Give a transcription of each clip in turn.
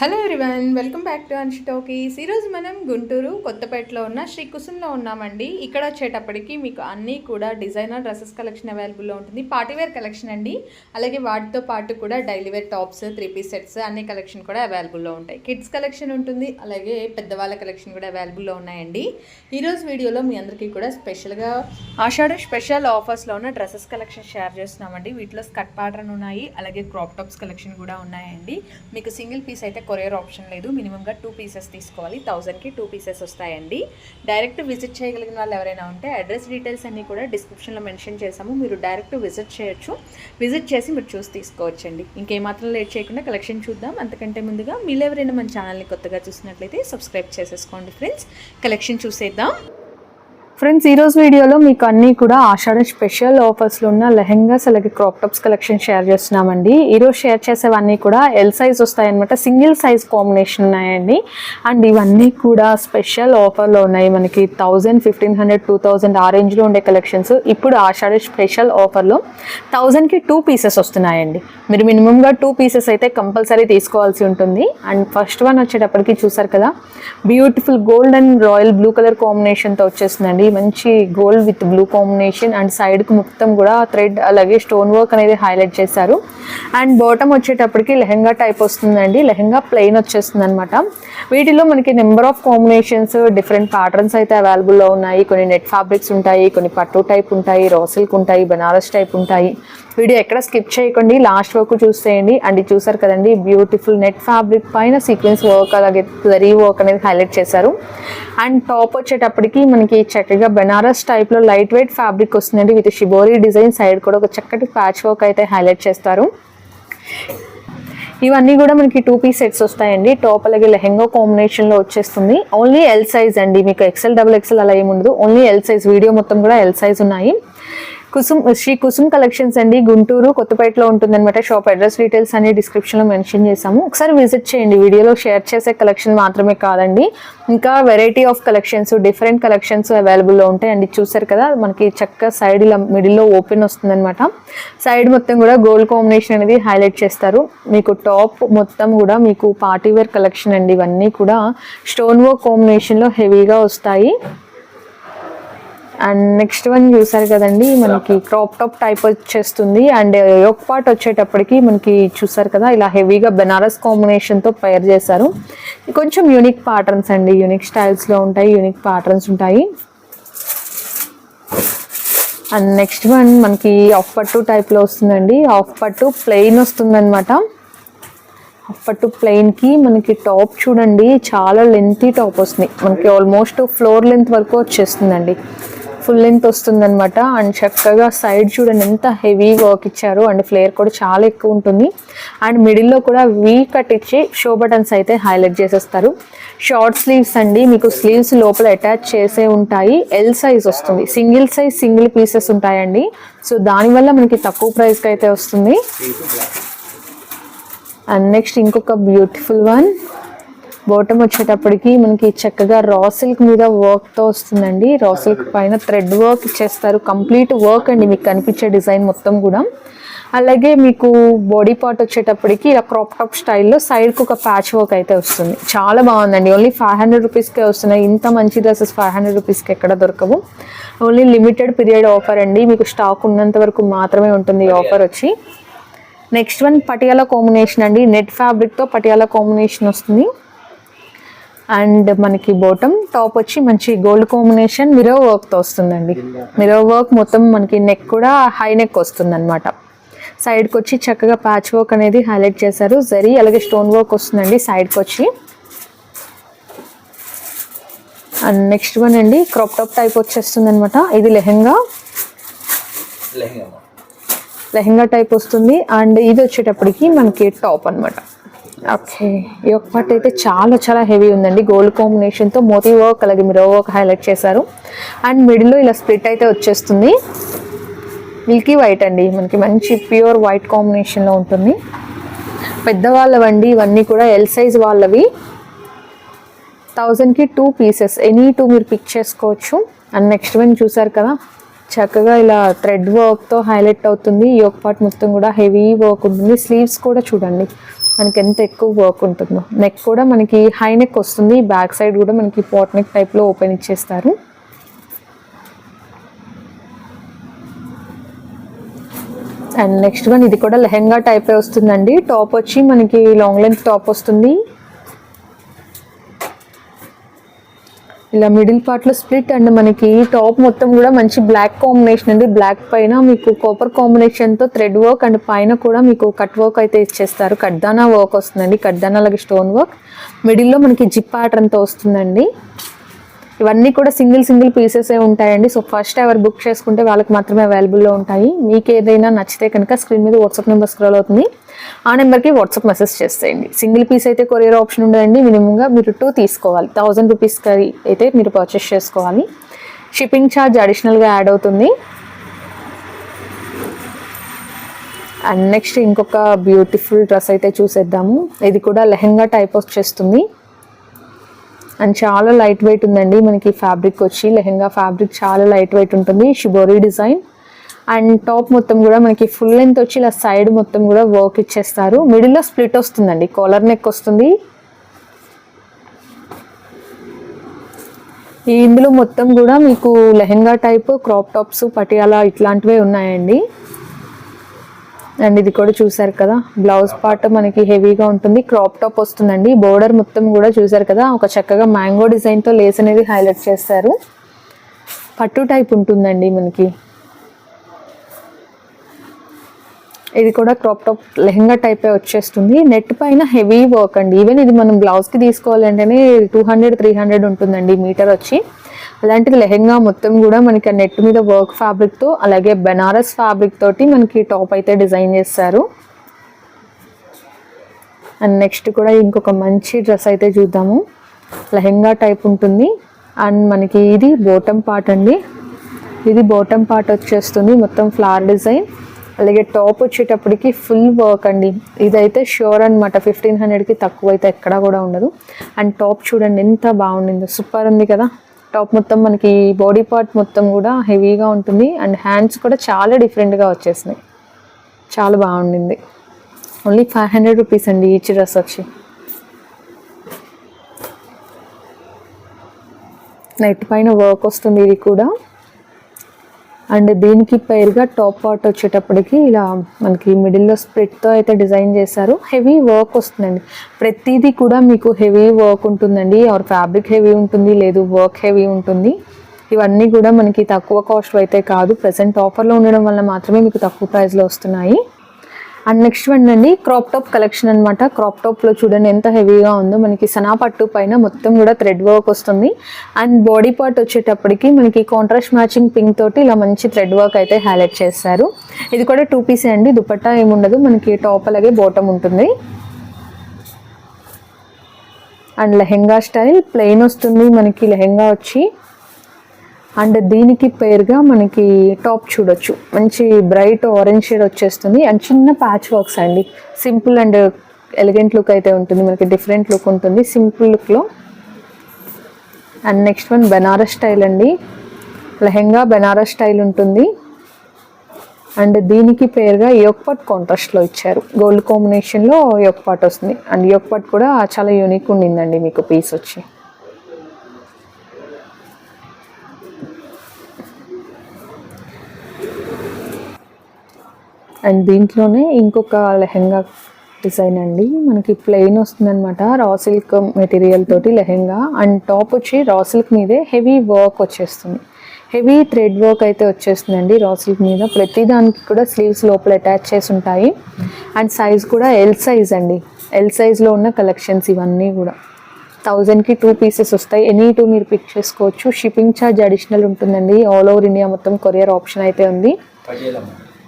Hello everyone welcome back to Anshi talkies ఈరోజు మనం గుంటూరు కొత్తపేటలో ఉన్న శ్రీ కుసుమ్లో ఉన్నామండి. ఇక్కడ వచ్చేటప్పటికి మీకు అన్నీ కూడా డిజైనర్ డ్రెస్సెస్ కలెక్షన్ అవైలబుల్లో ఉంటుంది. పార్టీవేర్ కలెక్షన్ అండి. అలాగే వాటితో పాటు కూడా daily wear tops three piece sets అన్ని కలెక్షన్ కూడా అవైలబుల్లో ఉంటాయి. కిడ్స్ కలెక్షన్ ఉంటుంది అలాగే పెద్దవాళ్ళ కలెక్షన్ కూడా అవైలబుల్లో ఉన్నాయండి. ఈరోజు వీడియోలో మీ అందరికీ కూడా స్పెషల్గా ఆషాఢ స్పెషల్ ఆఫర్స్లో ఉన్న డ్రెస్సెస్ కలెక్షన్ షేర్ చేస్తున్నామండి. వీటిలో స్కట్ ప్యాటర్న్ ఉన్నాయి అలాగే క్రాప్ టాప్స్ కలెక్షన్ కూడా ఉన్నాయండి. మీకు సింగిల్ పీస్ అయితే కొరియర్ ఆప్షన్ లేదు. మినిమంగా టూ పీసెస్ తీసుకోవాలి. థౌజండ్కి టూ పీసెస్ వస్తాయండి. డైరెక్ట్ విజిట్ చేయగలిగిన వాళ్ళు ఎవరైనా ఉంటే అడ్రస్ డీటెయిల్స్ అన్నీ కూడా డిస్క్రిప్షన్లో మెన్షన్ చేసాము మీరు డైరెక్ట్ విజిట్ చేయొచ్చు. విజిట్ చేసి మీరు చూసి తీసుకోవచ్చండి. ఇంకేమాత్రం లేట్ చేయకుండా కలెక్షన్ చూద్దాం. అంతకంటే ముందుగా మీరు ఎవరైనా మన ఛానల్ని కొత్తగా చూసినట్లయితే సబ్స్క్రైబ్ చేసేసుకోండి ఫ్రెండ్స్. కలెక్షన్ చూసేద్దాం. ఫ్రెండ్స్ ఈరోజు వీడియోలో మీకు అన్నీ కూడా ఆషాఢ స్పెషల్ ఆఫర్స్లో ఉన్న లెహెంగాస్ అలాగే క్రాప్ టాప్స్ కలెక్షన్ షేర్ చేస్తున్నామండి. ఈరోజు షేర్ చేసేవన్నీ కూడా ఎల్ సైజ్ వస్తాయన్నమాట. సింగిల్ సైజ్ కాంబినేషన్ ఉన్నాయండి. అండ్ ఇవన్నీ కూడా స్పెషల్ ఆఫర్లో ఉన్నాయి. మనకి thousand fifteen hundred two thousand ఆ రేంజ్లో ఉండే కలెక్షన్స్ ఇప్పుడు ఆషాఢ స్పెషల్ ఆఫర్లో థౌజండ్కి టూ పీసెస్ వస్తున్నాయండి. మీరు మినిమంగా టూ పీసెస్ అయితే కంపల్సరీ తీసుకోవాల్సి ఉంటుంది. అండ్ ఫస్ట్ వన్ వచ్చేటప్పటికి చూసారు కదా beautiful gold and royal blue colour కాంబినేషన్తో వచ్చేస్తుందండి. మంచి gold with blue combination and సైడ్కి మొత్తం కూడా థ్రెడ్ అలాగే స్టోన్ వర్క్ అనేది హైలైట్ చేశారు. అండ్ బాటమ్ వచ్చేటప్పటికి లెహంగా టైప్ వస్తుందండి. లెహంగా ప్లెయిన్ వచ్చేస్తుంది అనమాట వీటిలో మనకి number of combinations different patterns అయితే అవైలబుల్లో ఉన్నాయి. కొన్ని నెట్ ఫ్యాబ్రిక్స్ ఉంటాయి కొన్ని పట్టు టైప్ ఉంటాయి రాసిల్క్ ఉంటాయి బనారస్ టైప్ ఉంటాయి. వీడియో ఎక్కడ స్కిప్ చేయకండి. లాస్ట్ వరకు చూసేయండి. అండ్ చూసారు కదండి బ్యూటిఫుల్ నెట్ ఫ్యాబ్రిక్ పైన సీక్వెన్స్ వర్క్ అలాగే జరీ వర్క్ అనేది హైలైట్ చేశారు. అండ్ టాప్ వచ్చేటప్పటికి మనకి చక్కగా బెనారస్ టైప్లో లైట్ వెయిట్ ఫ్యాబ్రిక్ వస్తుందండి. విత్ షిబోరీ డిజైన్ సైడ్ కూడా ఒక చక్కటి ప్యాచ్ వర్క్ అయితే హైలైట్ చేస్తారు. ఇవన్నీ కూడా మనకి టూ పీస్ సెట్స్ వస్తాయండి. టాప్ అలాగే లెహెంగా కాంబినేషన్లో వచ్చేస్తుంది. ఓన్లీ ఎల్ సైజ్ అండి. మీకు ఎక్సెల్ డబుల్ ఎక్సెల్ అలా ఏమి ఉండదు ఓన్లీ ఎల్ సైజ్ వీడియో మొత్తం కూడా ఎల్ సైజ్ ఉన్నాయి. కుసుమ్ శ్రీ కుసుమ్ కలెక్షన్స్ అండి. గుంటూరు కొత్తపేటలో ఉంటుందన్నమాట షాప్ అడ్రస్ డీటెయిల్స్ అన్ని డిస్క్రిప్షన్లో మెన్షన్ చేసాము ఒకసారి విజిట్ చేయండి. వీడియోలో షేర్ చేసే కలెక్షన్ మాత్రమే కాదండి. ఇంకా variety of collections different collections అవైలబుల్లో ఉంటాయి. అండి చూసారు కదా మనకి చక్క సైడ్ ఇలా మిడిల్లో ఓపెన్ వస్తుందన్నమాట. సైడ్ మొత్తం కూడా గోల్డ్ కాంబినేషన్ అనేది హైలైట్ చేస్తారు. మీకు టాప్ మొత్తం కూడా మీకు పార్టీవేర్ కలెక్షన్ అండి. ఇవన్నీ కూడా స్టోన్ వర్క్ కాంబినేషన్లో హెవీగా వస్తాయి. అండ్ నెక్స్ట్ వన్ చూసారు కదండి మనకి క్రాప్ టాప్ టైప్ వచ్చేస్తుంది. అండ్ ఒక పార్ట్ వచ్చేటప్పటికి మనకి చూసారు కదా ఇలా హెవీగా బెనారస్ కాంబినేషన్తో పేర్ చేశారు. కొంచెం యూనిక్ ప్యాటర్న్స్ అండి యూనిక్ స్టైల్స్లో ఉంటాయి యూనిక్ ప్యాటర్న్స్ ఉంటాయి. అండ్ నెక్స్ట్ వన్ మనకి ఆఫ్ పట్టు టైప్లో వస్తుందండి. ఆఫ్ పట్టు ప్లెయిన్ వస్తుందన్నమాట. ఆఫ్ పట్టు ప్లెయిన్కి మనకి టాప్ చూడండి చాలా లెంతీ టాప్ వస్తుంది. మనకి ఆల్మోస్ట్ ఫ్లోర్ లెంత్ వరకు వచ్చేస్తుందండి. ఫుల్ లెంత్ వస్తుందన్నమాట. అండ్ చక్కగా సైడ్ చూడండి ఎంత హెవీ వర్క్ ఇచ్చారు. అండ్ ఫ్లేర్ కూడా చాలా ఎక్కువ ఉంటుంది. అండ్ మిడిల్లో కూడా వీ కట్ ఇచ్చి షో బటన్స్ అయితే హైలైట్ చేసేస్తారు. షార్ట్ స్లీవ్స్ అండి మీకు స్లీవ్స్ లోపల అటాచ్ చేసే ఉంటాయి. ఎల్ సైజ్ వస్తుంది. సింగిల్ సైజ్ సింగిల్ పీసెస్ ఉంటాయండి. సో దానివల్ల మనకి తక్కువ ప్రైస్కి అయితే వస్తుంది. అండ్ నెక్స్ట్ ఇంకొక బ్యూటిఫుల్ వన్ బాటమ్ వచ్చేటప్పటికి మనకి చక్కగా రా సిల్క్ మీద వర్క్తో వస్తుందండి. రా సిల్క్ పైన థ్రెడ్ వర్క్ ఇచ్చేస్తారు. కంప్లీట్ వర్క్ అండి మీకు కనిపించే డిజైన్ మొత్తం కూడా. అలాగే మీకు బాడీ పార్ట్ వచ్చేటప్పటికి ఇలా క్రాప్ టాప్ స్టైల్లో సైడ్కి ఒక ప్యాచ్ వర్క్ అయితే వస్తుంది. చాలా బాగుందండి. ఓన్లీ ఫైవ్ హండ్రెడ్ రూపీస్కే వస్తున్నాయి. ఇంత మంచి డ్రెస్సెస్ ఫైవ్ హండ్రెడ్ రూపీస్కి ఎక్కడ దొరకవు. ఓన్లీ లిమిటెడ్ పీరియడ్ ఆఫర్ అండి. మీకు స్టాక్ ఉన్నంత వరకు మాత్రమే ఉంటుంది ఈ ఆఫర్ వచ్చి. నెక్స్ట్ వన్ పటియాలా కాంబినేషన్ అండి. నెట్ ఫ్యాబ్రిక్తో పటియాలా కాంబినేషన్ వస్తుంది. అండ్ మనకి బాటమ్ టాప్ వచ్చి మంచి గోల్డ్ కాంబినేషన్ మిరో వర్క్తో వస్తుందండి. మిరో వర్క్ మొత్తం మనకి నెక్ కూడా హై నెక్ వస్తుంది అనమాట సైడ్కి వచ్చి చక్కగా ప్యాచ్ వర్క్ అనేది హైలైట్ చేశారు. జరీ అలాగే స్టోన్ వర్క్ వస్తుందండి సైడ్కి వచ్చి అండ్ నెక్స్ట్ వన్ అండి క్రాప్ టాప్ టైప్ వచ్చేస్తుంది అనమాట ఇది లెహెంగా. లెహెంగా. టైప్ వస్తుంది. అండ్ ఇది వచ్చేటప్పటికి మనకి టాప్ అన్నమాట. ఓకే. ఈ ఒక్క పార్ట్ అయితే చాలా చాలా హెవీ ఉందండి. గోల్డ్ కాంబినేషన్తో మోతీ వర్క్ అలాగే మిరో వర్క్ హైలైట్ చేశారు. అండ్ మిడిల్లో ఇలా స్ప్లిట్ అయితే వచ్చేస్తుంది. మిల్కీ వైట్ అండి. మనకి మంచి ప్యూర్ వైట్ కాంబినేషన్లో ఉంటుంది. పెద్దవాళ్ళవండి. ఇవన్నీ కూడా ఎల్ సైజ్ వాళ్ళవి. థౌజండ్కి టూ పీసెస్ ఎనీ టూ మీరు పిక్ చేసుకోవచ్చు. అండ్ నెక్స్ట్ వన్ చూసారు కదా. చక్కగా ఇలా థ్రెడ్ వర్క్తో హైలైట్ అవుతుంది. ఈ ఒక పార్ట్ మొత్తం కూడా హెవీ వర్క్ ఉంటుంది. స్లీవ్స్ కూడా చూడండి. మనకి ఎంత ఎక్కువ వర్క్ ఉంటుందో. నెక్ కూడా మనకి హై నెక్ వస్తుంది. బ్యాక్ సైడ్ కూడా మనకి పాట్ నెక్ టైప్లో ఓపెన్ ఇచ్చేస్తారు. అండ్ నెక్స్ట్ వన్ ఇది కూడా లెహెంగా టైపే వస్తుందండి. టాప్ వచ్చి మనకి లాంగ్ లెంత్ టాప్ వస్తుంది. ఇలా మిడిల్ పార్ట్లో స్ప్లిట్ అండ్ మనకి టాప్ మొత్తం కూడా మంచి బ్లాక్ కాంబినేషన్ అండి. బ్లాక్ పైన మీకు కాపర్ కాంబినేషన్తో థ్రెడ్ వర్క్ అండ్ పైన కూడా మీకు కట్ వర్క్ అయితే ఇచ్చేస్తారు. కడ్దానా వర్క్ వస్తుందండి. కడ్దానా అలాగే స్టోన్ వర్క్ మిడిల్లో మనకి జిప్ ప్యాటర్న్తో వస్తుందండి. ఇవన్నీ కూడా సింగిల్ సింగిల్ పీసెస్ ఉంటాయండి. సో ఫస్ట్ ఎవరు బుక్ చేసుకుంటే వాళ్ళకి మాత్రమే అవైలబుల్లో ఉంటాయి. మీకు ఏదైనా నచ్చితే కనుక స్క్రీన్ మీద వాట్సాప్ నెంబర్ స్క్రోల్ అవుతుంది. ఆ నెంబర్కి వాట్సాప్ మెసేజ్ చేసేయండి. సింగిల్ పీస్ అయితే కొరియర్ ఆప్షన్ ఉండదండి. మినిమంగా మీరు టూ తీసుకోవాలి. థౌజండ్ రూపీస్ కరీ అయితే మీరు పర్చేస్ చేసుకోవాలి. షిప్పింగ్ ఛార్జ్ అడిషనల్గా యాడ్ అవుతుంది. అండ్ నెక్స్ట్ ఇంకొక బ్యూటిఫుల్ డ్రెస్ అయితే చూసేద్దాము. ఇది కూడా లెహంగా టైప్ వచ్చేస్తుంది అండ్ చాలా లైట్ వెయిట్ ఉందండి. మనకి ఫ్యాబ్రిక్ వచ్చి లెహెంగా ఫ్యాబ్రిక్ చాలా లైట్ వెయిట్ ఉంటుంది. షిబోరీ డిజైన్ అండ్ టాప్ మొత్తం కూడా మనకి ఫుల్ లెంత్ వచ్చి ఇలా సైడ్ మొత్తం కూడా వర్క్ ఇచ్చేస్తారు. మిడిల్లో స్ప్లిట్ వస్తుందండి. కాలర్ నెక్ వస్తుంది. ఇందులో మొత్తం కూడా మీకు lehenga type crop tops Patiala ఇట్లాంటివే ఉన్నాయండి. అండ్ ఇది కూడా చూసారు కదా బ్లౌజ్ పార్ట్ మనకి హెవీగా ఉంటుంది. క్రాప్ టాప్ వస్తుందండి. బోర్డర్ మొత్తం కూడా చూసారు కదా ఒక చక్కగా మ్యాంగో డిజైన్తో లేస్ అనేది హైలైట్ చేస్తారు పట్టు టైప్ ఉంటుందండి మనకి. ఇది కూడా క్రాప్ టాప్ లెహంగా టైపే వచ్చేస్తుంది. నెట్ పైన హెవీ వర్క్ అండి. ఈవెన్ ఇది మనం బ్లౌజ్కి తీసుకోవాలంటేనే టూ హండ్రెడ్ త్రీ హండ్రెడ్ ఉంటుందండి మీటర్ వచ్చి. అలాంటిది లెహెంగా మొత్తం కూడా మనకి నెట్ మీద వర్క్ ఫ్యాబ్రిక్తో అలాగే బెనారస్ ఫ్యాబ్రిక్ తోటి మనకి టాప్ అయితే డిజైన్ చేస్తారు అండ్ నెక్స్ట్ కూడా ఇంకొక మంచి డ్రెస్ అయితే చూద్దాము. లెహెంగా టైప్ ఉంటుంది. అండ్ మనకి ఇది బోటమ్ పార్ట్ అండి. ఇది బోటం పార్ట్ వచ్చేస్తుంది మొత్తం ఫ్లవర్ డిజైన్ అలాగే టాప్ వచ్చేటప్పటికి ఫుల్ వర్క్ అండి. ఇదైతే షూర్ అనమాట ఫిఫ్టీన్ హండ్రెడ్కి తక్కువ అయితే ఎక్కడా కూడా ఉండదు. అండ్ టాప్ చూడండి ఎంత బాగుండిందో. సూపర్ ఉంది కదా. టాప్ మొత్తం మనకి బాడీ పార్ట్ మొత్తం కూడా హెవీగా ఉంటుంది. అండ్ హ్యాండ్స్ కూడా చాలా డిఫరెంట్గా వచ్చేసినాయి. చాలా బాగుండింది. ఓన్లీ ఫైవ్ హండ్రెడ్ రూపీస్ అండి ఈచ్ డ్రెస్ వచ్చి. నెట్ పైన వర్క్ వస్తుంది ఇది కూడా. అండ్ దీనికి పేరుగా టాప్ పార్ట్ వచ్చేటప్పటికి ఇలా మనకి మిడిల్లో స్ప్లిట్తో అయితే డిజైన్ చేశారు. హెవీ వర్క్ వస్తుందండి. ప్రతిదీ కూడా మీకు హెవీ వర్క్ ఉంటుందండి. ఆర్ ఫ్యాబ్రిక్ హెవీ ఉంటుంది లేదు వర్క్ హెవీ ఉంటుంది. ఇవన్నీ కూడా మనకి తక్కువ కాస్ట్ అయితే కాదు. ప్రజెంట్ ఆఫర్లో ఉండడం వల్ల మాత్రమే మీకు తక్కువ ప్రైస్లో వస్తున్నాయి. అండ్ నెక్స్ట్ వన్ అండి క్రాప్ టాప్ కలెక్షన్ అనమాట క్రాప్ టాప్లో చూడండి ఎంత హెవీగా ఉందో. మనకి సనా పట్టు పైన మొత్తం కూడా థ్రెడ్ వర్క్ వస్తుంది. అండ్ బాడీ పార్ట్ వచ్చేటప్పటికి మనకి కాంట్రాస్ట్ మ్యాచింగ్ పింక్ తోటి ఇలా మంచి థ్రెడ్ వర్క్ అయితే హైలైట్ చేస్తారు. ఇది కూడా టూ పీసే అండి. దుపట్టా ఏముండదు మనకి టాప్ అలాగే బాటమ్ ఉంటుంది. అండ్ లెహెంగా స్టైల్ ప్లెయిన్ వస్తుంది. మనకి లెహెంగా వచ్చి అండ్ దీనికి పేరుగా మనకి టాప్ చూడొచ్చు. మంచి బ్రైట్ ఆరెంజ్ షేడ్ వచ్చేస్తుంది. అండ్ చిన్న ప్యాచ్ వర్క్స్ అండి. సింపుల్ అండ్ ఎలిగెంట్ లుక్ అయితే ఉంటుంది. మనకి డిఫరెంట్ లుక్ ఉంటుంది. సింపుల్ లుక్లో and next one Benaras style అండి. లెహెంగా బెనారస్ స్టైల్ ఉంటుంది. అండ్ దీనికి పేరుగా యోక్పాట్ కాంట్రాస్ట్లో ఇచ్చారు. గోల్డ్ కాంబినేషన్లో యోక్పాట్ వస్తుంది. అండ్ యోక్పాట్ కూడా చాలా యూనిక్ ఉండిందండి మీకు పీస్ వచ్చి. అండ్ దీంట్లోనే ఇంకొక లెహెంగా డిజైన్ అండి. మనకి ప్లెయిన్ వస్తుందనమాట రా సిల్క్ మెటీరియల్ తోటి లెహెంగా. అండ్ టాప్ వచ్చి రా సిల్క్ మీదే హెవీ వర్క్ వచ్చేస్తుంది. హెవీ థ్రెడ్ వర్క్ అయితే వచ్చేస్తుందండి రా సిల్క్ మీద. ప్రతి దానికి కూడా స్లీవ్స్ లోపల అటాచ్ చేసి ఉంటాయి. అండ్ సైజ్ కూడా ఎల్ సైజ్ అండి. ఎల్ సైజ్లో ఉన్న కలెక్షన్స్ ఇవన్నీ కూడా. థౌజండ్కి టూ పీసెస్ వస్తాయి. ఎనీ టూ మీరు పిక్ చేసుకోవచ్చు. షిప్పింగ్ ఛార్జ్ అడిషనల్ ఉంటుందండి. ఆల్ ఓవర్ ఇండియా మొత్తం కొరియర్ ఆప్షన్ అయితే ఉంది.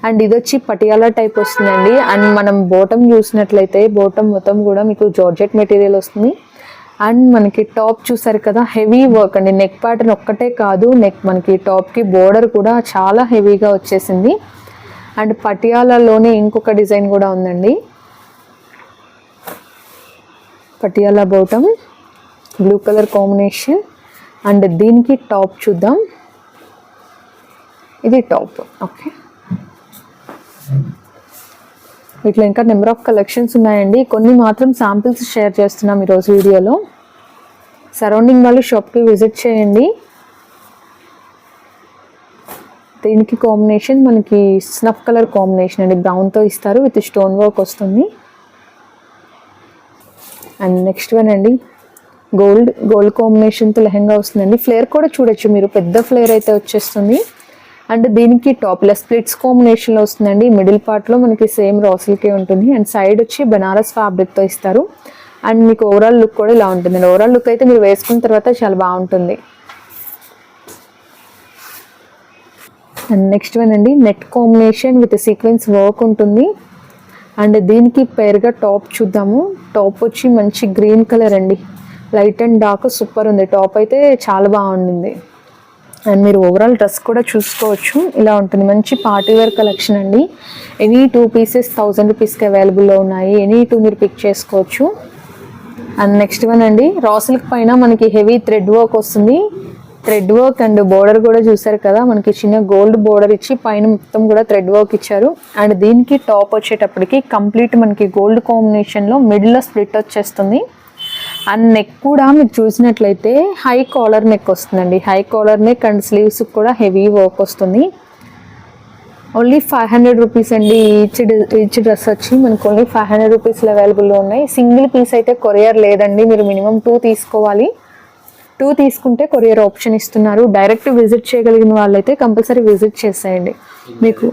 అండ్ ఇది వచ్చి పటియాలా టైప్ వస్తుందండి. అండ్ మనం బోటం చూసినట్లయితే బోటం మొత్తం కూడా మీకు జార్జెట్ మెటీరియల్ వస్తుంది. అండ్ మనకి టాప్ చూసారు కదా హెవీ వర్క్ అండి. నెక్ ప్యాటర్న్ ఒక్కటే కాదు నెక్ మనకి టాప్కి బోర్డర్ కూడా చాలా హెవీగా వచ్చేసింది. అండ్ పటియాలాలోనే ఇంకొక డిజైన్ కూడా ఉందండి. Patiala bottom blue colour combination and దీనికి టాప్ చూద్దాం. ఇది టాప్ ఓకే ఇట్లా ఇంకా నెంబర్ ఆఫ్ కలెక్షన్స్ ఉన్నాయండి. కొన్ని మాత్రం శాంపిల్స్ షేర్ చేస్తున్నాం ఈరోజు వీడియోలో. సరౌండింగ్ వాళ్ళు షాప్కి విజిట్ చేయండి. దీనికి కాంబినేషన్ మనకి స్నఫ్ కలర్ కాంబినేషన్ అండి. బ్రౌన్తో ఇస్తారు విత్ స్టోన్ వర్క్ వస్తుంది. అండ్ నెక్స్ట్ వన్ అండి. గోల్డ్ గోల్డ్ కాంబినేషన్తో లెహంగా వస్తుందండి. ఫ్లేర్ కూడా చూడొచ్చు మీరు. పెద్ద ఫ్లేర్ అయితే వచ్చేస్తుంది. అండ్ దీనికి టాప్లో స్ప్లిట్స్ కాంబినేషన్లో వస్తుందండి. మిడిల్ పార్ట్లో మనకి సేమ్ రాసులకే ఉంటుంది. అండ్ సైడ్ వచ్చి బనారస్ ఫ్యాబ్రిక్తో ఇస్తారు. అండ్ మీకు ఓవరాల్ లుక్ కూడా ఇలా ఉంటుంది. ఓవరాల్ లుక్ అయితే మీరు వేసుకున్న తర్వాత చాలా బాగుంటుంది. అండ్ నెక్స్ట్ వన్ అండి. Net combination with sequence work ఉంటుంది. అండ్ దీనికి పేరుగా టాప్ చూద్దాము. టాప్ వచ్చి మంచి గ్రీన్ కలర్ అండి. లైట్ అండ్ డార్క్ సూపర్ ఉంది. టాప్ అయితే చాలా బాగుండింది అండ్ మీరు ఓవరాల్ డ్రెస్ కూడా చూసుకోవచ్చు. ఇలా ఉంటుంది. మంచి పార్టీ వేర్ కలెక్షన్ అండి. ఎనీ టూ పీసెస్ థౌజండ్ రూపీస్కి అవైలబుల్లో ఉన్నాయి. ఎనీ టూ మీరు పిక్ చేసుకోవచ్చు. అండ్ నెక్స్ట్ వన్ అండి. రాసులకి పైన మనకి హెవీ థ్రెడ్ వర్క్ వస్తుంది. థ్రెడ్ వర్క్ అండ్ బోర్డర్ కూడా చూసారు కదా. మనకి చిన్న గోల్డ్ బోర్డర్ ఇచ్చి పైన మొత్తం కూడా థ్రెడ్ వర్క్ ఇచ్చారు. అండ్ దీనికి టాప్ వచ్చేటప్పటికి కంప్లీట్ మనకి గోల్డ్ కాంబినేషన్లో మిడిల్లో స్ప్లిట్ వచ్చేస్తుంది. అండ్ నెక్ కూడా మీరు చూసినట్లయితే హై కాలర్ నెక్ వస్తుందండి. High collar neck and sleeves కూడా హెవీ వర్క్ వస్తుంది. ఓన్లీ ఫైవ్ హండ్రెడ్ రూపీస్ అండి ఈచ్ ఈచ్ డ్రెస్ వచ్చి మనకు ఓన్లీ ఫైవ్ హండ్రెడ్ రూపీస్లో అవైలబుల్లో ఉన్నాయి. సింగిల్ పీస్ అయితే కొరియర్ లేదండి. మీరు మినిమం టూ తీసుకోవాలి. టూ తీసుకుంటే కొరియర్ ఆప్షన్ ఇస్తున్నారు. డైరెక్ట్ విజిట్ చేయగలిగిన వాళ్ళైతే కంపల్సరీ విజిట్ చేసేయండి. మీకు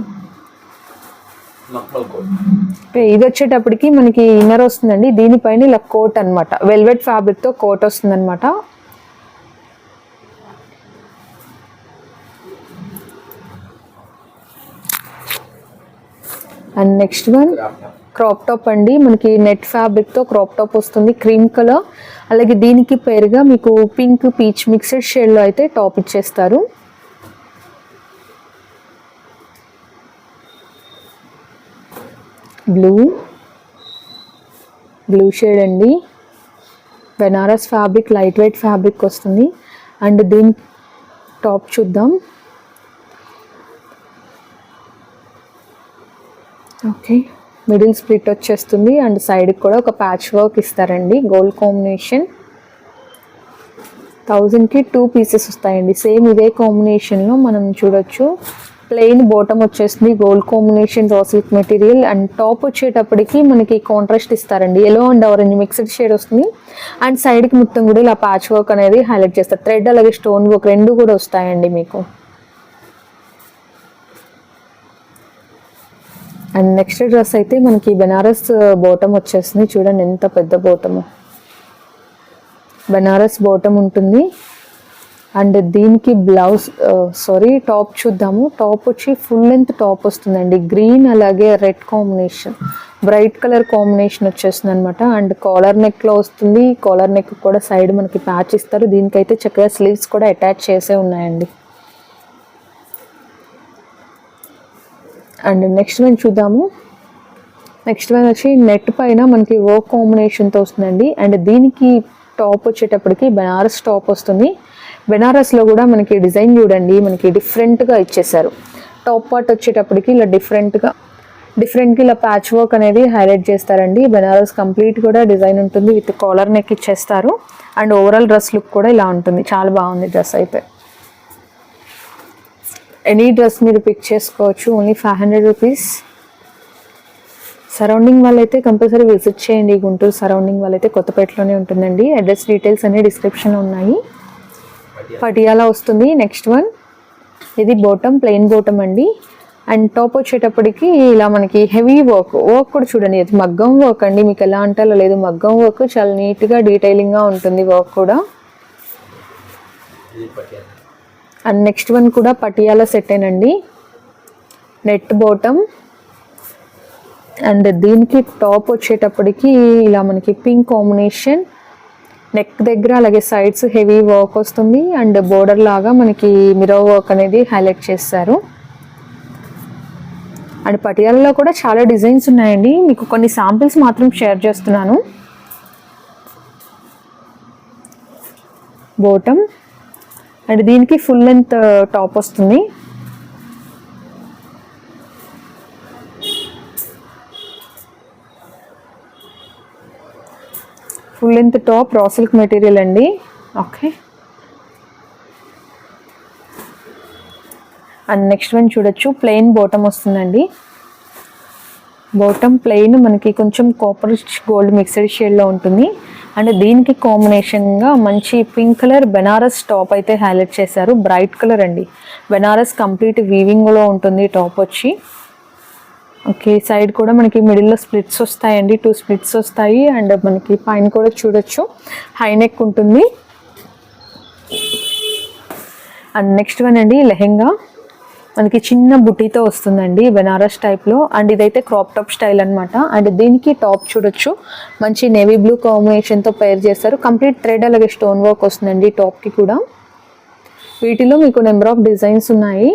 ఇది వచ్చేటప్పటికి మనకి ఇన్నర్ వస్తుందండి. దీనిపైన ఇలా కోట్ అనమాట వెల్వెట్ ఫ్యాబ్రిక్తో కోట్ వస్తుందన్నమాట. And next one crop top అండి. మనకి నెట్ ఫ్యాబ్రిక్తో క్రాప్ టాప్ వస్తుంది. Cream colour. అలాగే దీనికి పేరుగా మీకు పింక్ పీచ్ మిక్స్డ్ షేడ్లో అయితే టాప్ ఇచ్చేస్తారు. బ్లూ బ్లూ షేడ్ అండి. Benaras fabric light weight fabric వస్తుంది. అండ్ దీని టాప్ చూద్దాం. ఓకే. మిడిల్ స్ప్లిట్ వచ్చేస్తుంది. అండ్ సైడ్కి కూడా ఒక ప్యాచ్ వర్క్ ఇస్తారండి. Gold combination. థౌజండ్కి టూ పీసెస్ వస్తాయండి. సేమ్ ఇదే కాంబినేషన్లో మనం చూడొచ్చు. ప్లెయిన్ బాటమ్ వచ్చేసింది. Gold combination raw silk material and top వచ్చేటప్పటికి మనకి కాంట్రాస్ట్ ఇస్తారండి. Yellow and orange mixed shade వస్తుంది. అండ్ సైడ్కి మొత్తం కూడా ఇలా ప్యాచ్ వర్క్ అనేది హైలైట్ చేస్తారు. థ్రెడ్ అలాగే స్టోన్ వర్క్ రెండు కూడా వస్తాయండి మీకు. అండ్ నెక్స్ట్ డ్రెస్ అయితే మనకి బెనారస్ uh, బోటమ్ వచ్చేస్తుంది చూడండి ఎంత పెద్ద బోటము బెనారస్ బోటమ్ ఉంటుంది. అండ్ దీనికి బ్లౌజ్ సారీ టాప్ చూద్దాము. టాప్ వచ్చి ఫుల్ లెంత్ టాప్ వస్తుందండి. గ్రీన్ అలాగే red combination bright colour combination వచ్చేస్తుంది అనమాట అండ్ కాలర్ నెక్లో వస్తుంది. కాలర్ నెక్ కూడా సైడ్ మనకి ప్యాచ్ ఇస్తారు. దీనికైతే చక్కగా స్లీవ్స్ కూడా అటాచ్ చేసే ఉన్నాయండి. అండ్ నెక్స్ట్ వన్ చూద్దాము. నెక్స్ట్ వన్ వచ్చి నెట్ పైన మనకి వర్క్ కాంబినేషన్తో వస్తుందండి. అండ్ దీనికి టాప్ వచ్చేటప్పటికి బనారస్ టాప్ వస్తుంది. బెనారస్లో కూడా మనకి డిజైన్ చూడండి మనకి డిఫరెంట్గా ఇచ్చేసారు టాప్ పార్ట్ వచ్చేటప్పటికి ఇలా డిఫరెంట్గా డిఫరెంట్గా ఇలా ప్యాచ్ వర్క్ అనేది హైలైట్ చేస్తారండి. బెనారస్ కంప్లీట్ కూడా డిజైన్ ఉంటుంది విత్ కాలర్ నెక్ ఇచ్చేస్తారు. అండ్ ఓవరాల్ డ్రెస్ లుక్ కూడా ఇలా ఉంటుంది. చాలా బాగుంది డ్రెస్ అయితే. ఎనీ డ్రెస్ మీరు పిక్ చేసుకోవచ్చు only five hundred rupees surrounding వాళ్ళైతే కంపల్సరీ విజిట్ చేయండి. గుంటూరు సరౌండింగ్ వాళ్ళైతే కొత్తపేటలోనే ఉంటుందండి. అడ్రస్ డీటెయిల్స్ అన్ని డిస్క్రిప్షన్లో ఉన్నాయి. పటియాలా. వస్తుంది. నెక్స్ట్ వన్ ఇది బోటమ్ ప్లెయిన్ బోటమ్ అండి. అండ్ టాప్ వచ్చేటప్పటికి ఇలా మనకి హెవీ వర్క్ వర్క్ కూడా చూడండి. అది మగ్గం వర్క్ అండి. మీకు ఎలా అంటే అలా లేదు. మగ్గం వర్క్ చాలా నీట్గా డీటెయిలింగ్గా ఉంటుంది వర్క్ కూడా. అండ్ నెక్స్ట్ వన్ కూడా పటియాలా సెట్ ఏనండి. నెట్ బాటమ్ అండ్ దీనికి టాప్ వచ్చేటప్పటికి ఇలా మనకి పింక్ కాంబినేషన్ నెక్ దగ్గర అలాగే సైడ్స్ హెవీ వర్క్ వస్తుంది అండ్ బోర్డర్ లాగా మనకి మిరో వర్క్ అనేది హైలైట్ చేస్తారు. అండ్ పటియాలలో కూడా చాలా డిజైన్స్ ఉన్నాయండి. మీకు కొన్ని శాంపిల్స్ మాత్రం షేర్ చేస్తున్నాను. బోటమ్ అండ్ దీనికి ఫుల్ లెంత్ టాప్ వస్తుంది. Full length top raw silk material అండి. ఓకే అండ్ నెక్స్ట్ వన్ చూడొచ్చు ప్లెయిన్ బాటమ్ వస్తుందండి. బాటమ్ ప్లెయిన్ మనకి కొంచెం కాపర్ గోల్డ్ మిక్స్డ్ షేడ్లో ఉంటుంది. అండ్ దీనికి కాంబినేషన్గా మంచి పింక్ కలర్ బెనారస్ టాప్ అయితే హైలైట్ చేశారు. బ్రైట్ కలర్ అండి. బెనారస్ కంప్లీట్ వీవింగ్లో ఉంటుంది టాప్ వచ్చి. ఓకే సైడ్ కూడా మనకి మిడిల్లో స్ప్లిట్స్ వస్తాయండి టూ స్ప్లిట్స్ వస్తాయి. అండ్ మనకి పైన కూడా చూడొచ్చు. హై నెక్ ఉంటుంది. అండ్ నెక్స్ట్ వన్ అండి లెహెంగా. మనకి చిన్న బుటీతో వస్తుందండి బెనారస్ టైప్లో. అండ్ ఇదైతే క్రాప్ టాప్ స్టైల్ అనమాట అండ్ దీనికి టాప్ చూడొచ్చు. మంచి నేవీ బ్లూ కాంబినేషన్తో పేర్ చేస్తారు. కంప్లీట్ థ్రెడ్ అలాగే స్టోన్ వర్క్ వస్తుందండి టాప్కి కూడా. వీటిలో మీకు నెంబర్ ఆఫ్ డిజైన్స్ ఉన్నాయి.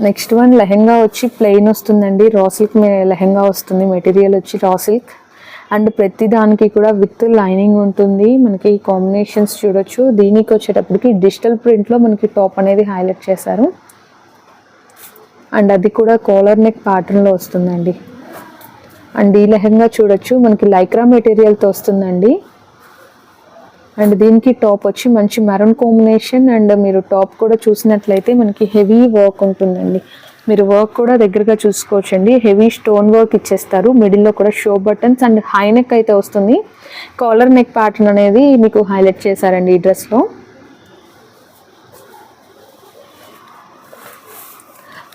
నెక్స్ట్ వన్ లెహెంగా వచ్చి ప్లెయిన్ వస్తుందండి. రా సిల్క్ లెహెంగా వస్తుంది. మెటీరియల్ వచ్చి రా సిల్క్. అండ్ ప్రతి దానికి కూడా విత్ లైనింగ్ ఉంటుంది. మనకి కాంబినేషన్స్ చూడొచ్చు. దీనికి వచ్చేటప్పటికి డిజిటల్ ప్రింట్లో మనకి టాప్ అనేది హైలైట్ చేశారు. అండ్ అది కూడా కాలర్ నెక్ ప్యాటర్న్లో వస్తుందండి. అండ్ ఈ లెహంగా చూడొచ్చు. మనకి లైక్రా మెటీరియల్తో వస్తుందండి. అండ్ దీనికి టాప్ వచ్చి మంచి మెరూన్ కాంబినేషన్ అండ్ మీరు టాప్ కూడా చూసినట్లయితే మనకి హెవీ వర్క్ ఉంటుందండి. మీరు వర్క్ కూడా దగ్గరగా చూసుకోవచ్చండి. హెవీ స్టోన్ వర్క్ ఇచ్చేస్తారు. మిడిల్లో కూడా show buttons and high neck అయితే వస్తుంది. కాలర్ నెక్ ప్యాటర్న్ అనేది మీకు హైలైట్ చేశారండి ఈ డ్రెస్లో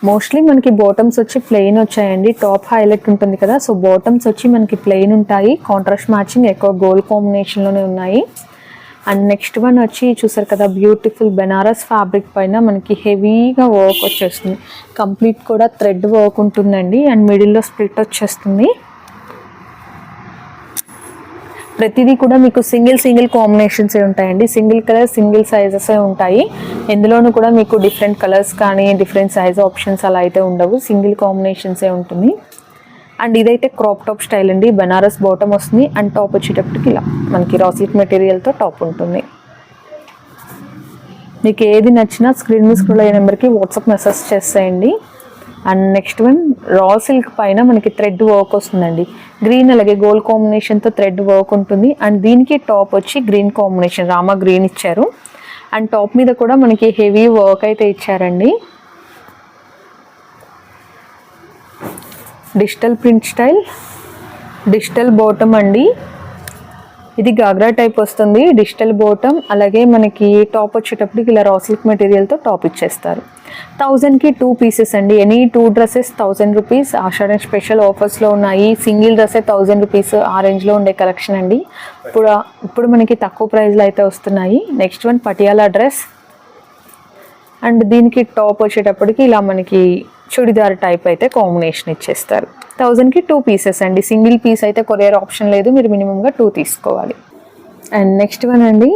మోస్ట్లీ మనకి బాటమ్స్ వచ్చి ప్లెయిన్ వచ్చాయండి. టాప్ హైలైట్ ఉంటుంది కదా. సో బాటమ్స్ వచ్చి మనకి ప్లెయిన్ ఉంటాయి. కాంట్రాస్ట్ మ్యాచింగ్ ఎక్కువ గోల్డ్ కాంబినేషన్లోనే ఉన్నాయి. అండ్ నెక్స్ట్ వన్ వచ్చి చూసారు కదా బ్యూటిఫుల్ బెనారస్ ఫ్యాబ్రిక్ పైన మనకి హెవీగా వర్క్ వచ్చేస్తుంది. కంప్లీట్ కూడా థ్రెడ్ వర్క్ ఉంటుందండి అండ్ మిడిల్లో స్ప్లిట్ వచ్చేస్తుంది. ప్రతిదీ కూడా మీకు సింగిల్ సింగిల్ కాంబినేషన్స్ ఉంటాయండి. సింగిల్ కలర్ సింగిల్ సైజెస్ ఉంటాయి. ఎందులోనూ కూడా మీకు డిఫరెంట్ కలర్స్ కానీ డిఫరెంట్ సైజ్ ఆప్షన్స్ అలా అయితే ఉండవు. సింగిల్ కాంబినేషన్సే ఉంటుంది. అండ్ ఇదైతే క్రాప్ టాప్ స్టైల్ అండి. బనారస్ బాటమ్ వస్తుంది. అండ్ టాప్ వచ్చేటప్పటికి ఇలా మనకి రా మెటీరియల్తో టాప్ ఉంటుంది. మీకు ఏది నచ్చినా స్క్రీన్ మీద స్క్రోల్ అయ్యే నెంబర్కి వాట్సాప్ మెసేజ్ చేసేయండి. And next one raw silk పైన మనకి థ్రెడ్ వర్క్ వస్తుందండి. గ్రీన్ అలాగే గోల్డ్ కాంబినేషన్తో థ్రెడ్ వర్క్ ఉంటుంది. అండ్ దీనికి టాప్ వచ్చి గ్రీన్ కాంబినేషన్ రామా గ్రీన్ ఇచ్చారు. అండ్ టాప్ మీద కూడా మనకి హెవీ వర్క్ అయితే ఇచ్చారండి. Digital print style digital bottom అండి. ఇది గాగ్రా టైప్ వస్తుంది. డిజిటల్ బోటం అలాగే మనకి టాప్ వచ్చేటప్పటికి ఇలా రాసిల్క్ మెటీరియల్తో టాప్ ఇచ్చేస్తారు. థౌజండ్కి టూ పీసెస్ అండి. Any two dresses thousand rupees Ashadha special ఆఫర్స్లో ఉన్నాయి. సింగిల్ డ్రెస్సే థౌజండ్ రూపీస్ ఆ రేంజ్లో ఉండే కలెక్షన్ అండి. ఇప్పుడు ఇప్పుడు మనకి తక్కువ ప్రైస్లో అయితే వస్తున్నాయి. Next one Patiala dress and దీనికి టాప్ వచ్చేటప్పటికి ఇలా మనకి చుడిదార్ టైప్ అయితే కాంబినేషన్ ఇచ్చేస్తారు. థౌజండ్కి టూ పీసెస్ అండి. సింగిల్ పీస్ అయితే కొరియర్ ఆప్షన్ లేదు. మీరు మినిమంగా టూ తీసుకోవాలి. అండ్ నెక్స్ట్ వన్ అండి.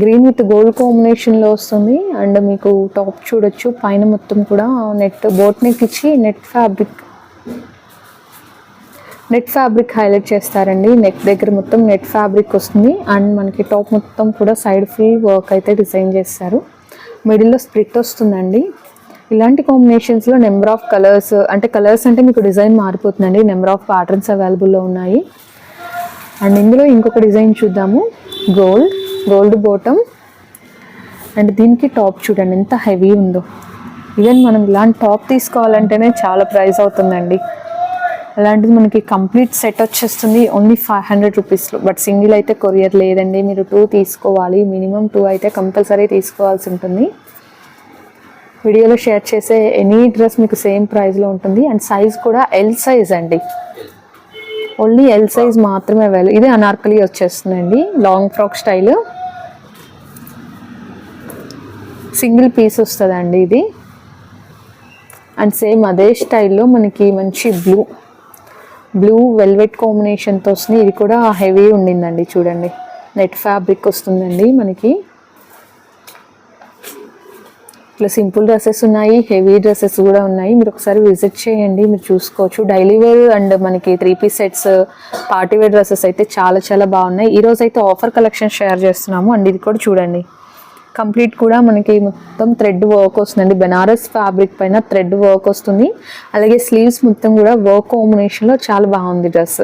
గ్రీన్ విత్ గోల్డ్ కాంబినేషన్లో వస్తుంది. అండ్ మీకు టాప్ చూడొచ్చు. పైన మొత్తం కూడా నెట్ బోట్ నెక్ ఇచ్చి net fabric net fabric highlight చేస్తారండి. నెక్ దగ్గర మొత్తం నెట్ ఫ్యాబ్రిక్ వస్తుంది. అండ్ మనకి టాప్ మొత్తం కూడా సైడ్ ఫుల్ వర్క్ అయితే డిజైన్ చేస్తారు. మిడిల్లో స్ప్లిట్ వస్తుందండి. ఇలాంటి కాంబినేషన్స్లో నెంబర్ ఆఫ్ కలర్స్ అంటే కలర్స్ అంటే మీకు డిజైన్ మారిపోతుందండి. నెంబర్ ఆఫ్ ప్యాటర్న్స్ అవైలబుల్లో ఉన్నాయి. అండ్ ఇందులో ఇంకొక డిజైన్ చూద్దాము. గోల్డ్ గోల్డ్ బాటమ్ అండ్ దీనికి టాప్ చూడండి ఎంత హెవీ ఉందో. ఈవెన్ మనం ఇలాంటి టాప్ తీసుకోవాలంటేనే చాలా ప్రైస్ అవుతుందండి. అలాంటిది మనకి కంప్లీట్ సెట్ వచ్చేస్తుంది. ఓన్లీ ఫైవ్ హండ్రెడ్ రూపీస్లో బట్ సింగిల్ అయితే కొరియర్ లేదండి. మీరు టూ తీసుకోవాలి. మినిమం టూ అయితే కంపల్సరీ తీసుకోవాల్సి ఉంటుంది. వీడియోలో షేర్ చేసే ఎనీ డ్రెస్ మీకు సేమ్ ప్రైస్లో ఉంటుంది. అండ్ సైజ్ కూడా ఎల్ సైజ్ అండి. ఓన్లీ ఎల్ సైజ్ మాత్రమే అవైలబుల్ ఇది అనార్కలి వచ్చేస్తుందండి. Long frock style single piece వస్తుందండి ఇది. అండ్ సేమ్ అదే స్టైల్లో మనకి మంచి బ్లూ బ్లూ వెల్వెట్ కాంబినేషన్తో వస్తుంది ఇది కూడా హెవీ ఉండిందండి చూడండి. నెట్ ఫ్యాబ్రిక్ వస్తుందండి మనకి. ఇట్లా సింపుల్ డ్రెస్సెస్ ఉన్నాయి హెవీ డ్రెస్సెస్ కూడా ఉన్నాయి. మీరు ఒకసారి విజిట్ చేయండి మీరు చూసుకోవచ్చు. డైలీ వేర్ అండ్ మనకి three piece sets party wear dresses అయితే చాలా చాలా బాగున్నాయి. ఈ రోజు అయితే ఆఫర్ కలెక్షన్ షేర్ చేస్తున్నాము. అండ్ ఇది కూడా చూడండి. కంప్లీట్ కూడా మనకి మొత్తం థ్రెడ్ వర్క్ వస్తుందండి. బెనారస్ ఫ్యాబ్రిక్ పైన థ్రెడ్ వర్క్ వస్తుంది. అలాగే స్లీవ్స్ మొత్తం కూడా వర్క్ కాంబినేషన్లో చాలా బాగుంది డ్రెస్.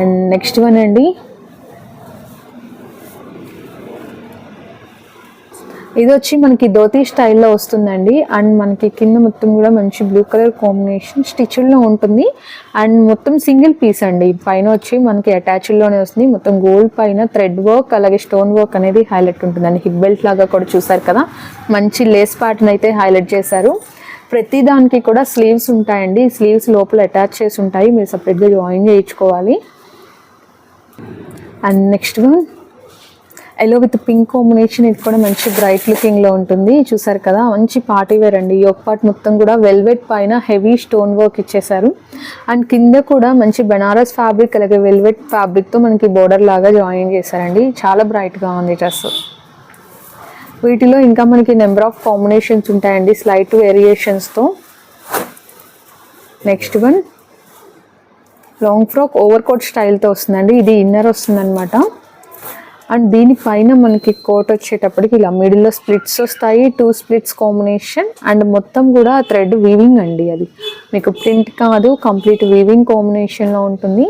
అండ్ నెక్స్ట్ వన్ అండి. ఇది వచ్చి మనకి ధోతి స్టైల్లో వస్తుందండి. అండ్ మనకి కింద మొత్తం కూడా మంచి బ్లూ కలర్ కాంబినేషన్ స్టిచ్లో ఉంటుంది. అండ్ మొత్తం సింగిల్ పీస్ అండి. పైన వచ్చి మనకి అటాచ్డ్లోనే వస్తుంది. మొత్తం గోల్డ్ పైన థ్రెడ్ వర్క్ అలాగే స్టోన్ వర్క్ అనేది హైలైట్ ఉంటుందండి. హిప్ బెల్ట్ లాగా కూడా చూసారు కదా? మంచి లేస్ ప్యాటర్న్ అయితే హైలైట్ చేశారు. ప్రతి దానికి కూడా స్లీవ్స్ ఉంటాయండి. స్లీవ్స్ లోపల అటాచ్ చేసి ఉంటాయి. మీరు సపరేట్గా జాయిన్ చేయించుకోవాలి. And next one. Yellow with pink combination ఇది కూడా మంచి బ్రైట్ లుకింగ్లో ఉంటుంది. చూసారు కదా మంచి పార్టీ వేర్ అండి. ఈ ఒక పార్ట్ మొత్తం కూడా వెల్వెట్ పైన హెవీ స్టోన్ వర్క్ ఇచ్చేసారు అండ్ కింద కూడా మంచి బెనారస్ ఫ్యాబ్రిక్ అలాగే వెల్వెట్ ఫ్యాబ్రిక్తో మనకి బోర్డర్ లాగా జాయిన్ చేశారండి. చాలా బ్రైట్గా ఉంది డ్రెస్ వీటిలో ఇంకా మనకి నెంబర్ ఆఫ్ కాంబినేషన్స్ ఉంటాయండి slight వేరియేషన్స్తో next one long frock over coat స్టైల్తో వస్తుందండి. ఇది ఇన్నర్ వస్తుందన్నమాట. అండ్ దీనిపైన మనకి కోట్ వచ్చేటప్పటికి ఇలా మిడిల్లో స్ప్లిట్స్ వస్తాయి టూ స్ప్లిట్స్ కాంబినేషన్ అండ్ మొత్తం కూడా థ్రెడ్ వీవింగ్ అండి అది. మీకు ప్రింట్ కాదు కంప్లీట్ వీవింగ్ కాంబినేషన్లో ఉంటుంది.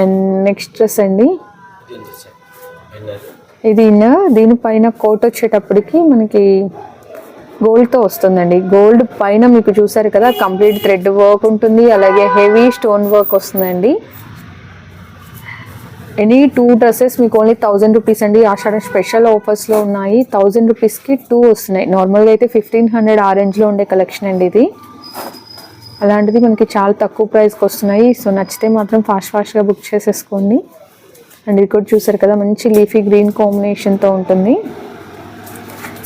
అండ్ నెక్స్ట్ డ్రెస్ అండి. ఇది ఇన్నర్ దీనిపైన కోట్ వచ్చేటప్పటికి మనకి గోల్డ్తో వస్తుందండి. గోల్డ్ పైన మీకు చూసారు కదా కంప్లీట్ థ్రెడ్ వర్క్ ఉంటుంది అలాగే హెవీ స్టోన్ వర్క్ వస్తుందండి. ఎనీ టూ డ్రెస్సెస్ మీకు ఓన్లీ థౌజండ్ రూపీస్ అండి. ఆషాఢ స్పెషల్ ఆఫర్స్లో ఉన్నాయి. థౌజండ్ రూపీస్కి టూ వస్తున్నాయి. నార్మల్గా అయితే ఫిఫ్టీన్ హండ్రెడ్ ఆ రేంజ్లో ఉండే కలెక్షన్ అండి ఇది. అలాంటిది మనకి చాలా తక్కువ ప్రైస్కి వస్తున్నాయి. సో నచ్చితే మాత్రం ఫాస్ట్ ఫాస్ట్గా బుక్ చేసేసుకోండి. అండ్ ఇది కూడా చూసారు కదా మంచి లీఫీ గ్రీన్ కాంబినేషన్తో ఉంటుంది.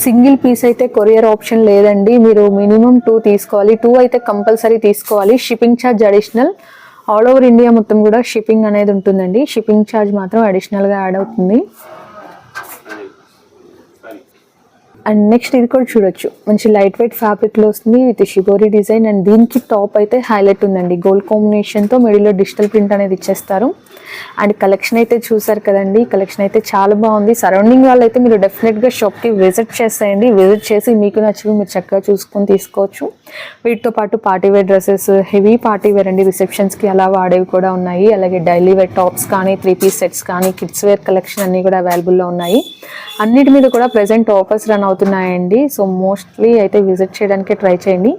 సింగిల్ పీస్ అయితే కొరియర్ ఆప్షన్ లేదండి. మీరు మినిమం టూ తీసుకోవాలి. టూ అయితే కంపల్సరీ తీసుకోవాలి. Shipping charge additional all over India మొత్తం కూడా షిప్పింగ్ అనేది ఉంటుందండి. షిప్పింగ్ ఛార్జ్ మాత్రం అడిషనల్గా యాడ్ అవుతుంది. అండ్ నెక్స్ట్ ఇది కూడా చూడొచ్చు. మంచి లైట్ వెయిట్ ఫ్యాబ్రిక్లో వస్తుంది. విత్ షిబోరి డిజైన్ అండ్ దీనికి టాప్ అయితే హైలైట్ ఉందండి. గోల్డ్ కాంబినేషన్తో మిడిల్లో డిజిటల్ ప్రింట్ అనేది ఇచ్చేస్తారు. అండ్ కలెక్షన్ అయితే చూసారు కదండి. కలెక్షన్ అయితే చాలా బాగుంది. సరౌండింగ్ వాళ్ళు అయితే మీరు డెఫినెట్గా షాప్కి విజిట్ చేసేయండి. విజిట్ చేసి మీకు నచ్చినవి మీరు చక్కగా చూసుకొని తీసుకోవచ్చు. వీటితో పాటు party wear dresses heavy party wear అండి. రిసెప్షన్స్కి అలా వాడేవి కూడా ఉన్నాయి. అలాగే డైలీ వేర్ టాప్స్ కానీ త్రీ పీస్ సెట్స్ కానీ కిడ్స్ వేర్ కలెక్షన్ అన్నీ కూడా అవైలబుల్లో ఉన్నాయి. అన్నిటి మీద కూడా ప్రజెంట్ ఆఫర్స్ రన్ అవుతున్నాయండి. సో మోస్ట్లీ అయితే విజిట్ చేయడానికి ట్రై చేయండి.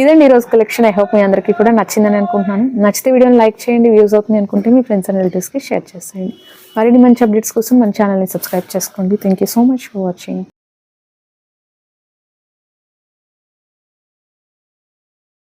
ఇదండి ఈరోజు కలెక్షన్ ఐ హోప్ మీ అందరికీ కూడా నచ్చిందని అనుకుంటున్నాను. నచ్చితే వీడియోని లైక్ చేయండి వ్యూస్ అవుతుంది అనుకుంటే మీ ఫ్రెండ్స్ అండ్ రిలేటివ్స్కి షేర్ చేసేయండి. మరిన్ని మంచి అప్డేట్స్ కోసం మన ఛానల్ని సబ్స్క్రైబ్ చేసుకోండి. Thank you so much for watching